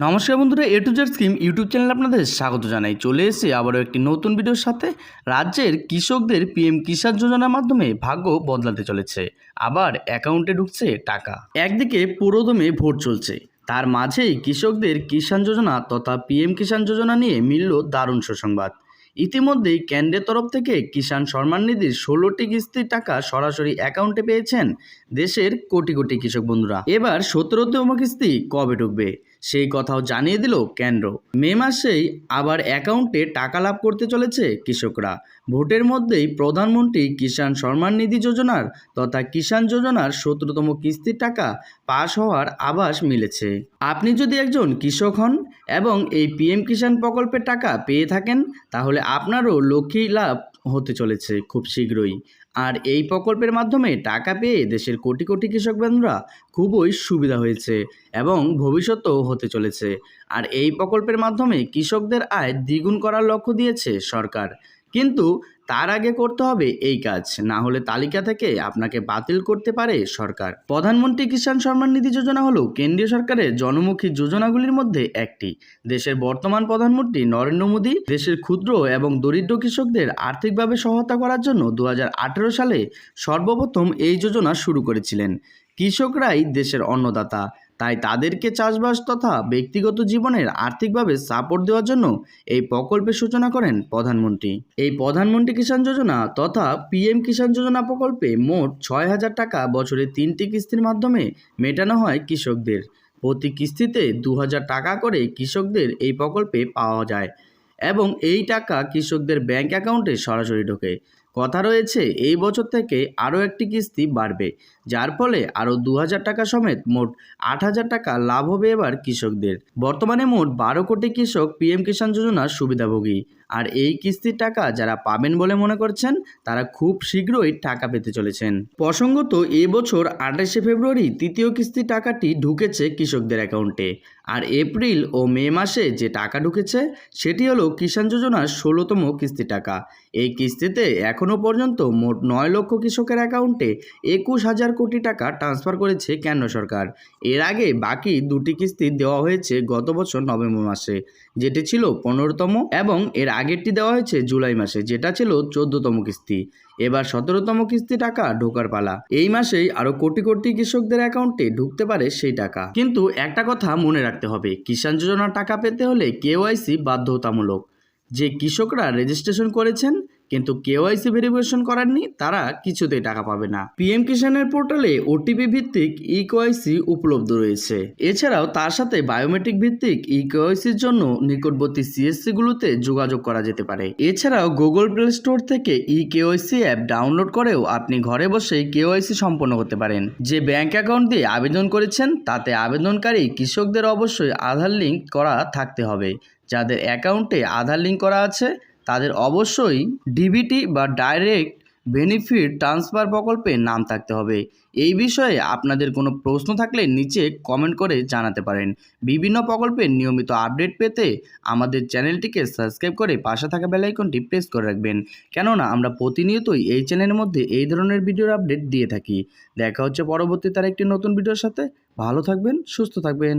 নমস্কার বন্ধুরা A to Z scheme YouTube চ্যানেলে আপনাদের স্বাগত জানাই। চলে এসে আবারও একটি নতুন ভিডিওর সাথে। রাজ্যের কৃষকদের পিএম কিষাণ যোজনার মাধ্যমে ভাগ্য বদলাতে চলেছে। আবার অ্যাকাউন্টে ঢুকছে টাকা। একদিকে পুরোদমে ভোট চলছে। তার মাঝেই কৃষকদের কিষাণ যোজনা তথা পিএম কিষাণ যোজনা নিয়ে মিলল দারুণ সুসংবাদ। ইতিমধ্যেই কেন্দ্রের তরফ থেকে কিষাণ সম্মান নিধির ষোলোটি কিস্তির টাকা সরাসরি অ্যাকাউন্টে পেয়েছেন দেশের কোটি কোটি কৃষক বন্ধুরা। এবার সতেরোতম কিস্তি কবে ঢুকবে? সেই কথাও জানিয়ে দিল কেন্দ্র। মে মাসেই আবার অ্যাকাউন্টে টাকা লাভ করতে চলেছে কৃষকরা। ভোটের মধ্যেই প্রধানমন্ত্রী কিষাণ সম্মান নিধি যোজনার তথা কিষাণ যোজনার সতেরোতম কিস্তির টাকা পাশ হওয়ার আভাস মিলেছে। আপনি যদি একজন কৃষক হন এবং এই পিএম কিষাণ প্রকল্পের টাকা পেয়ে থাকেন, তাহলে আপনারও লক্ষ্মী লাভ হতে চলেছে খুব শীঘ্রই। আর এই প্রকল্পের মাধ্যমে টাকা পেয়ে দেশের কোটি কোটি কৃষক বন্ধুরা খুবই সুবিধা হয়েছে এবং ভবিষ্যতেও হতে চলেছে। আর এই প্রকল্পের মাধ্যমে কৃষকদের আয় দ্বিগুণ করার লক্ষ্য দিয়েছে সরকার। কিন্তু তার আগে করতে হবে এই কাজ। না হলে তালিকা থেকে আপনাকে বাতিল করতে পারে সরকার। প্রধানমন্ত্রী কিষাণ সম্মান নিধি যোজনা হলো কেন্দ্রীয় সরকারের জনমুখী যোজনাগুলির মধ্যে একটি। দেশের বর্তমান প্রধানমন্ত্রী নরেন্দ্র মোদী, দেশের ক্ষুদ্র এবং দরিদ্র কৃষকদের আর্থিকভাবে সহায়তা করার জন্য দু হাজার আঠেরো সালে সর্বপ্রথম এই যোজনা শুরু করেছিলেন। কৃষকরাই দেশের অন্নদাতা। তাই তাদেরকে চাষবাস তথা ব্যক্তিগত জীবনের আর্থিকভাবে সাপোর্ট দেওয়ার জন্য এই প্রকল্পের সূচনা করেন প্রধানমন্ত্রী। এই প্রধানমন্ত্রী কিষাণ যোজনা তথা পিএম কিষাণ যোজনা প্রকল্পে মোট ছয় হাজার টাকা বছরে তিনটি কিস্তির মাধ্যমে মেটানো হয় কৃষকদের। প্রতি কিস্তিতে দু হাজার টাকা করে কৃষকদের এই প্রকল্পে পাওয়া যায় এবং এই টাকা কৃষকদের ব্যাংক অ্যাকাউন্টে সরাসরি ঢোকে। কথা রয়েছে, এই বছর থেকে আরও একটি কিস্তি বাড়বে, যার ফলে আরও দু হাজার টাকা সমেত মোট আট হাজার টাকা লাভ হবে এবার কৃষকদের। বর্তমানে মোট বারো কোটি কৃষক পিএম কিষাণ যোজনার সুবিধাভোগী। আর এই কিস্তির টাকা যারা পাবেন বলে মনে করছেন, তারা খুব শীঘ্রই টাকা পেতে চলেছেন। প্রসঙ্গত এবছর আঠাশে ফেব্রুয়ারি তৃতীয় কিস্তির টাকাটি ঢুকেছে কৃষকদের অ্যাকাউন্টে। আর এপ্রিল ও মে মাসে যে টাকা ঢুকেছে, সেটি হলো কিষাণ যোজনার ষোলোতম কিস্তি টাকা। এই কিস্তিতে এখনও পর্যন্ত মোট নয় লক্ষ কৃষকের অ্যাকাউন্টে একুশ হাজার কোটি টাকা ট্রান্সফার করেছে কেন্দ্র সরকার। এর আগে বাকি দুটি কিস্তি দেওয়া হয়েছে গত বছর নভেম্বর মাসে, যেটি ছিল পনেরোতম এবং এর আগেরটি দেওয়া হয়েছে জুলাই মাসে, যেটা ছিল চোদ্দতম কিস্তি। এবার সতেরোতম কিস্তি টাকা ঢোকার পালা। এই মাসেই আরও কোটি কোটি কৃষকদের অ্যাকাউন্টে ঢুকতে পারে সেই টাকা। কিন্তু একটা কথা মনে রাখতে হবে, কিষাণ যোজনার টাকা পেতে হলে কেওয়াইসি বাধ্যতামূলক। যে কৃষকরা রেজিস্ট্রেশন করেছেন কিন্তু কেওয়াইসি ভেরিফিকেশন করাননি, তারা কিছুতেই টাকা পাবে না। পিএম কিষানের পোর্টালে ওটিপি ভিত্তিক ই কেওয়াইসি উপলব্ধ রয়েছে। এছাড়াও তার সাথে বায়োমেট্রিক ভিত্তিক ই কেওয়াইসির জন্য নিকটবর্তী সিএসসি গুলোতে যোগাযোগ করা যেতে পারে। এছাড়াও গুগল প্লে স্টোর থেকে ই কেওয়াইসি অ্যাপ ডাউনলোড করেও আপনি ঘরে বসেই কেওয়াইসি সম্পন্ন করতে পারেন। যে ব্যাংক অ্যাকাউন্ট দিয়ে আবেদন করেছেন, তাতে আবেদনকারী কৃষকদের অবশ্যই আধার লিঙ্ক করা থাকতে হবে। যাদের অ্যাকাউন্টে আধার লিঙ্ক করা আছে তাদের অবশ্যই ডিবিটি বা ডাইরেক্ট বেনিফিট ট্রান্সফার প্রকল্পে নাম থাকতে হবে। এই বিষয়ে আপনাদের কোনো প্রশ্ন থাকলে নিচে কমেন্ট করে জানাতে পারেন। বিভিন্ন প্রকল্পের নিয়মিত আপডেট পেতে আমাদের চ্যানেলটিকে সাবস্ক্রাইব করে পাশে থাকা বেলাইকনটি প্রেস করে রাখবেন। কেননা আমরা প্রতিনিয়তই এই চ্যানেলের মধ্যে এই ধরনের ভিডিওর আপডেট দিয়ে থাকি। দেখা হচ্ছে পরবর্তী তার একটি নতুন ভিডিওর সাথে। ভালো থাকবেন, সুস্থ থাকবেন।